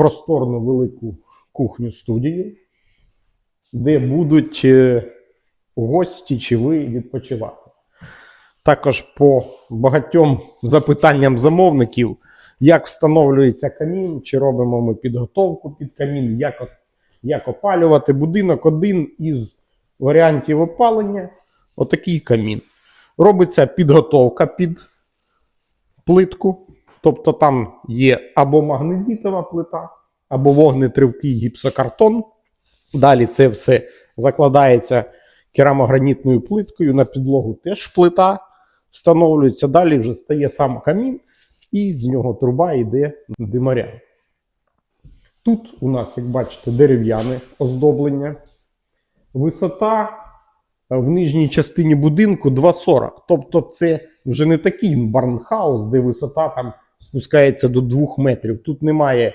просторну велику кухню студію, де будуть е, гості чи ви відпочивати. Також по багатьом запитанням замовників, як встановлюється камін, чи робимо ми підготовку під камін, як, як опалювати будинок один із варіантів опалення отакий камін. Робиться підготовка під плитку, тобто там є або магнезитова плита, або вогнетривкий гіпсокартон. Далі це все закладається керамогранітною плиткою, на підлогу теж плита встановлюється. Далі вже стає сам камін, і з нього труба йде димаря. Тут у нас, як бачите, дерев'яне оздоблення. Висота в нижній частині будинку 2,40. Тобто, це вже не такий барнхаус, де висота там спускається до 2 метрів. Тут немає